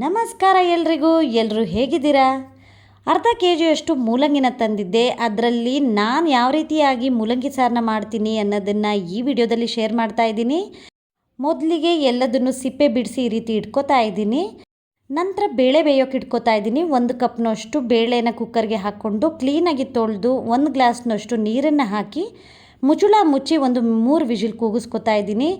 ನಮಸ್ಕಾರ ಎಲ್ರಿಗೂ ಎಲ್ಲರೂ ಹೇಗಿದ್ದೀರಾ? ಅರ್ಧ ಕೆ ಜಿಯಷ್ಟು ಮೂಲಂಗಿನ ತಂದಿದ್ದೆ. ಅದರಲ್ಲಿ ನಾನು ಯಾವ ರೀತಿಯಾಗಿ ಮೂಲಂಗಿ ಸಾರನ್ನ ಮಾಡ್ತೀನಿ ಅನ್ನೋದನ್ನು ಈ ವಿಡಿಯೋದಲ್ಲಿ ಶೇರ್ ಮಾಡ್ತಾ ಇದ್ದೀನಿ. ಮೊದಲಿಗೆ ಎಲ್ಲದನ್ನು ಸಿಪ್ಪೆ ಬಿಡಿಸಿ ಈ ರೀತಿ ಇಟ್ಕೋತಾ ಇದ್ದೀನಿ. ನಂತರ ಬೇಳೆ ಬೇಯೋಕೆ ಇಟ್ಕೋತಾ ಇದ್ದೀನಿ. ಒಂದು ಕಪ್ನಷ್ಟು ಬೇಳೆನ ಕುಕ್ಕರ್ಗೆ ಹಾಕ್ಕೊಂಡು ಕ್ಲೀನಾಗಿ ತೊಳೆದು, ಒಂದು ಗ್ಲಾಸ್ನಷ್ಟು ನೀರನ್ನು ಹಾಕಿ ಮುಚ್ಚುಳ ಮುಚ್ಚಿ ಒಂದು ಮೂರು ವಿಜಿಲ್ ಕೂಗಿಸ್ಕೊತಾ ಇದ್ದೀನಿ.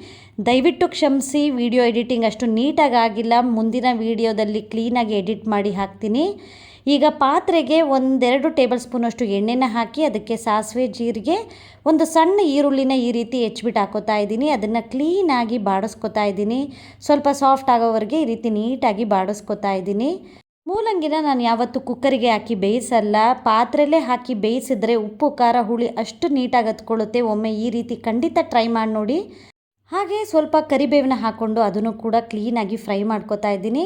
ದಯವಿಟ್ಟು ಕ್ಷಮಿಸಿ, ವಿಡಿಯೋ ಎಡಿಟಿಂಗ್ ಅಷ್ಟು ನೀಟಾಗಿ ಆಗಿಲ್ಲ. ಮುಂದಿನ ವಿಡಿಯೋದಲ್ಲಿ ಕ್ಲೀನಾಗಿ ಎಡಿಟ್ ಮಾಡಿ ಹಾಕ್ತೀನಿ. ಈಗ ಪಾತ್ರೆಗೆ ಒಂದೆರಡು ಟೇಬಲ್ ಸ್ಪೂನಷ್ಟು ಎಣ್ಣೆನ ಹಾಕಿ ಅದಕ್ಕೆ ಸಾಸಿವೆ ಜೀರಿಗೆ, ಒಂದು ಸಣ್ಣ ಈರುಳ್ಳಿನ ಈ ರೀತಿ ಹೆಚ್ಚಿಬಿಟ್ಟು ಹಾಕೋತಾ ಇದ್ದೀನಿ. ಅದನ್ನು ಕ್ಲೀನಾಗಿ ಬಾಡಿಸ್ಕೊತಾ ಇದ್ದೀನಿ. ಸ್ವಲ್ಪ ಸಾಫ್ಟ್ ಆಗೋವರೆಗೆ ಈ ರೀತಿ ನೀಟಾಗಿ ಬಾಡಿಸ್ಕೊತಾ ಇದ್ದೀನಿ. ಮೂಲಂಗಿನ ನಾನು ಯಾವತ್ತು ಕುಕ್ಕರಿಗೆ ಹಾಕಿ ಬೇಯಿಸಲ್ಲ. ಪಾತ್ರೆಲೇ ಹಾಕಿ ಬೇಯಿಸಿದ್ರೆ ಉಪ್ಪು, ಖಾರ, ಹುಳಿ ಅಷ್ಟು ನೀಟಾಗಿ ಹತ್ಕೊಳ್ಳುತ್ತೆ. ಒಮ್ಮೆ ಈ ರೀತಿ ಖಂಡಿತ ಟ್ರೈ ಮಾಡಿ ನೋಡಿ. ಹಾಗೆ ಸ್ವಲ್ಪ ಕರಿಬೇವನ್ನ ಹಾಕ್ಕೊಂಡು ಅದನ್ನು ಕೂಡ ಕ್ಲೀನಾಗಿ ಫ್ರೈ ಮಾಡ್ಕೋತಾ ಇದ್ದೀನಿ.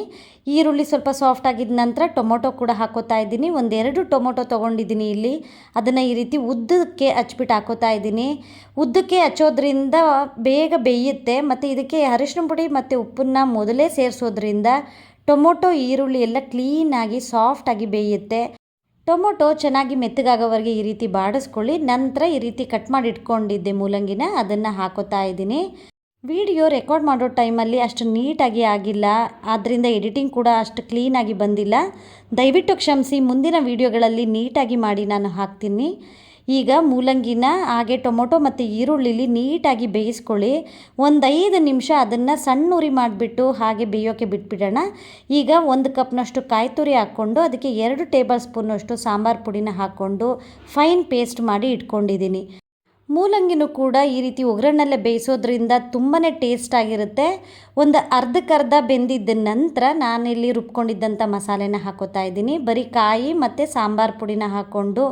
ಈರುಳ್ಳಿ ಸ್ವಲ್ಪ ಸಾಫ್ಟ್ ಆಗಿದ ನಂತರ ಟೊಮೊಟೊ ಕೂಡ ಹಾಕೋತಾ ಇದ್ದೀನಿ. ಒಂದೆರಡು ಟೊಮೊಟೊ ತೊಗೊಂಡಿದ್ದೀನಿ ಇಲ್ಲಿ. ಅದನ್ನು ಈ ರೀತಿ ಉದ್ದಕ್ಕೆ ಹಚ್ಬಿಟ್ಟು ಹಾಕೋತಾ ಇದ್ದೀನಿ. ಉದ್ದಕ್ಕೆ ಹಚ್ಚೋದ್ರಿಂದ ಬೇಗ ಬೇಯುತ್ತೆ. ಮತ್ತು ಇದಕ್ಕೆ ಅರಿಶಿನ ಪುಡಿ ಮತ್ತು ಉಪ್ಪನ್ನು ಮೊದಲೇ ಸೇರಿಸೋದ್ರಿಂದ ಟೊಮೊಟೊ ಈರುಳ್ಳಿ ಎಲ್ಲ ಕ್ಲೀನಾಗಿ ಸಾಫ್ಟಾಗಿ ಬೇಯುತ್ತೆ. ಟೊಮೊಟೊ ಚೆನ್ನಾಗಿ ಮೆತ್ತಗಾಗೋವರೆಗೆ ಈ ರೀತಿ ಬಾಡಿಸ್ಕೊಳ್ಳಿ. ನಂತರ ಈ ರೀತಿ ಕಟ್ ಮಾಡಿ ಇಟ್ಕೊಂಡಿದ್ದೆ ಮೂಲಂಗಿನ, ಅದನ್ನು ಹಾಕೋತಾ ಇದ್ದೀನಿ. ವಿಡಿಯೋ ರೆಕಾರ್ಡ್ ಮಾಡೋ ಟೈಮಲ್ಲಿ ಅಷ್ಟು ನೀಟಾಗಿ ಆಗಿಲ್ಲ. ಆದ್ದರಿಂದ ಎಡಿಟಿಂಗ್ ಕೂಡ ಅಷ್ಟು ಕ್ಲೀನಾಗಿ ಬಂದಿಲ್ಲ. ದಯವಿಟ್ಟು ಕ್ಷಮಿಸಿ, ಮುಂದಿನ ವೀಡಿಯೋಗಳಲ್ಲಿ ನೀಟಾಗಿ ಮಾಡಿ ನಾನು ಹಾಕ್ತೀನಿ. ಈಗ ಮೂಲಂಗಿನ ಹಾಗೆ ಟೊಮೊಟೊ ಮತ್ತು ಈರುಳ್ಳಿಲಿ ನೀಟಾಗಿ ಬೇಯಿಸ್ಕೊಳ್ಳಿ. ಒಂದು ಐದು ನಿಮಿಷ ಅದನ್ನು ಸಣ್ಣ ಉರಿ ಮಾಡಿಬಿಟ್ಟು ಹಾಗೆ ಬೇಯೋಕ್ಕೆ ಬಿಟ್ಬಿಡೋಣ. ಈಗ ಒಂದು ಕಪ್ನಷ್ಟು ಕಾಯಿ ತುರಿ ಹಾಕ್ಕೊಂಡು ಅದಕ್ಕೆ ಎರಡು ಟೇಬಲ್ ಸ್ಪೂನಷ್ಟು ಸಾಂಬಾರು ಪುಡಿನ ಹಾಕ್ಕೊಂಡು ಫೈನ್ ಪೇಸ್ಟ್ ಮಾಡಿ ಇಟ್ಕೊಂಡಿದ್ದೀನಿ. ಮೂಲಂಗಿನೂ ಕೂಡ ಈ ರೀತಿ ಒಗ್ಗರಣೆಲ್ಲೇ ಬೇಯಿಸೋದ್ರಿಂದ ತುಂಬಾ ಟೇಸ್ಟ್ ಆಗಿರುತ್ತೆ. ಒಂದು ಅರ್ಧಕ್ಕರ್ಧ ಬೆಂದಿದ್ದ ನಂತರ ನಾನಿಲ್ಲಿ ರುಬ್ಕೊಂಡಿದ್ದಂಥ ಮಸಾಲೆನ ಹಾಕೋತಾ ಇದ್ದೀನಿ. ಬರೀ ಕಾಯಿ ಮತ್ತು ಸಾಂಬಾರು ಪುಡಿನ ಹಾಕ್ಕೊಂಡು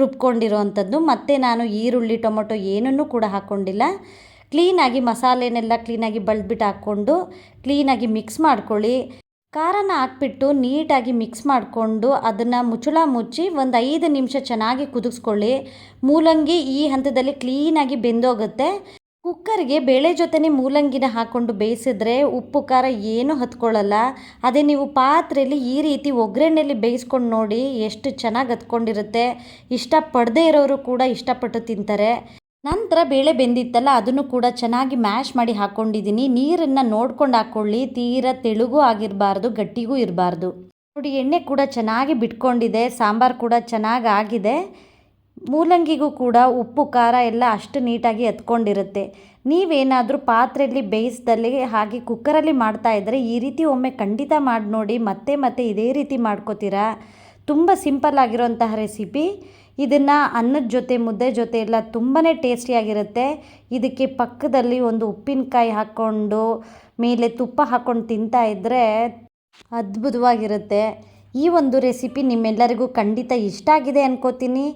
ರುಬ್ಕೊಂಡಿರೋ ಅಂಥದ್ದು ಮತ್ತು ನಾನು ಈರುಳ್ಳಿ, ಟೊಮೊಟೊ ಏನನ್ನೂ ಕೂಡ ಹಾಕ್ಕೊಂಡಿಲ್ಲ. ಕ್ಲೀನಾಗಿ ಮಸಾಲೆನೆಲ್ಲ ಕ್ಲೀನಾಗಿ ಬಳ್ದ್ಬಿಟ್ಟು ಹಾಕ್ಕೊಂಡು ಕ್ಲೀನಾಗಿ ಮಿಕ್ಸ್ ಮಾಡ್ಕೊಳ್ಳಿ. ಖಾರನ ಹಾಕ್ಬಿಟ್ಟು ನೀಟಾಗಿ ಮಿಕ್ಸ್ ಮಾಡಿಕೊಂಡು ಅದನ್ನು ಮುಚ್ಚಳ ಮುಚ್ಚಿ ಒಂದು ಐದು ನಿಮಿಷ ಚೆನ್ನಾಗಿ ಕುದಿಸ್ಕೊಳ್ಳಿ. ಮೂಲಂಗಿ ಈ ಹಂತದಲ್ಲಿ ಕ್ಲೀನಾಗಿ ಬೆಂದೋಗುತ್ತೆ. ಕುಕ್ಕರ್ಗೆ ಬೇಳೆ ಜೊತೆನೇ ಮೂಲಂಗಿನ ಹಾಕ್ಕೊಂಡು ಬೇಯಿಸಿದ್ರೆ ಉಪ್ಪು ಖಾರ ಏನೂ ಹತ್ಕೊಳ್ಳಲ್ಲ. ಅದೇ ನೀವು ಪಾತ್ರೆಯಲ್ಲಿ ಈ ರೀತಿ ಒಗ್ಗರಣೆಯಲ್ಲಿ ಬೇಯಿಸ್ಕೊಂಡು ನೋಡಿ ಎಷ್ಟು ಚೆನ್ನಾಗಿ ಹತ್ಕೊಂಡಿರುತ್ತೆ. ಇಷ್ಟಪಡದೇ ಇರೋರು ಕೂಡ ಇಷ್ಟಪಟ್ಟು ತಿಂತಾರೆ. ನಂತರ ಬೇಳೆ ಬೆಂದಿತ್ತಲ್ಲ, ಅದನ್ನು ಕೂಡ ಚೆನ್ನಾಗಿ ಮ್ಯಾಶ್ ಮಾಡಿ ಹಾಕ್ಕೊಂಡಿದ್ದೀನಿ ನೀರನ್ನು ನೋಡ್ಕೊಂಡು ಹಾಕ್ಕೊಳ್ಳಿ ತೀರ ತೆಳುಗೂ ಆಗಿರಬಾರ್ದು, ಗಟ್ಟಿಗೂ ಇರಬಾರ್ದು. ನೋಡಿ, ಎಣ್ಣೆ ಕೂಡ ಚೆನ್ನಾಗಿ ಬಿಟ್ಕೊಂಡಿದೆ, ಸಾಂಬಾರು ಕೂಡ ಚೆನ್ನಾಗಿ ಆಗಿದೆ. ಮೂಲಂಗಿಗೂ ಕೂಡ ಉಪ್ಪು, ಖಾರ ಎಲ್ಲ ಅಷ್ಟು ನೀಟಾಗಿ ಎತ್ಕೊಂಡಿರುತ್ತೆ. ನೀವೇನಾದರೂ ಪಾತ್ರೆಯಲ್ಲಿ ಬೇಯಿಸ್ದಲ್ಲಿ ಹಾಗೆ ಕುಕ್ಕರಲ್ಲಿ ಮಾಡ್ತಾ ಇದ್ದರೆ ಈ ರೀತಿ ಒಮ್ಮೆ ಖಂಡಿತ ಮಾಡಿ ನೋಡಿ, ಮತ್ತೆ ಮತ್ತೆ ಇದೇ ರೀತಿ ಮಾಡ್ಕೋತೀರಾ? ತುಂಬ ಸಿಂಪಲ್ ಆಗಿರೋಂತಹ ರೆಸಿಪಿ. ಇದನ್ನು ಅನ್ನದ ಜೊತೆ, ಮುದ್ದೆ ಜೊತೆ ಎಲ್ಲ ತುಂಬಾ ಟೇಸ್ಟಿಯಾಗಿರುತ್ತೆ ಇದಕ್ಕೆ ಪಕ್ಕದಲ್ಲಿ ಒಂದು ಉಪ್ಪಿನಕಾಯಿ ಹಾಕ್ಕೊಂಡು, ಮೇಲೆ ತುಪ್ಪ ಹಾಕ್ಕೊಂಡು ತಿಂತಾ ಇದ್ದರೆ ಅದ್ಭುತವಾಗಿರುತ್ತೆ. ಈ ಒಂದು ರೆಸಿಪಿ ನಿಮ್ಮೆಲ್ಲರಿಗೂ ಖಂಡಿತ ಇಷ್ಟ ಆಗಿದೆ ಅನ್ಕೋತೀನಿ.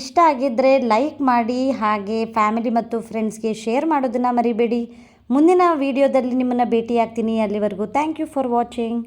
ಇಷ್ಟ ಆಗಿದ್ದರೆ ಲೈಕ್ ಮಾಡಿ, ಹಾಗೆ ಫ್ಯಾಮಿಲಿ ಮತ್ತು ಫ್ರೆಂಡ್ಸ್ಗೆ ಶೇರ್ ಮಾಡೋದನ್ನು ಮರಿಬೇಡಿ. ಮುಂದಿನ ವೀಡಿಯೋದಲ್ಲಿ ನಿಮ್ಮನ್ನು ಭೇಟಿಯಾಗ್ತೀನಿ. ಅಲ್ಲಿವರೆಗೂ ಥ್ಯಾಂಕ್ ಯು ಫಾರ್ ವಾಚಿಂಗ್.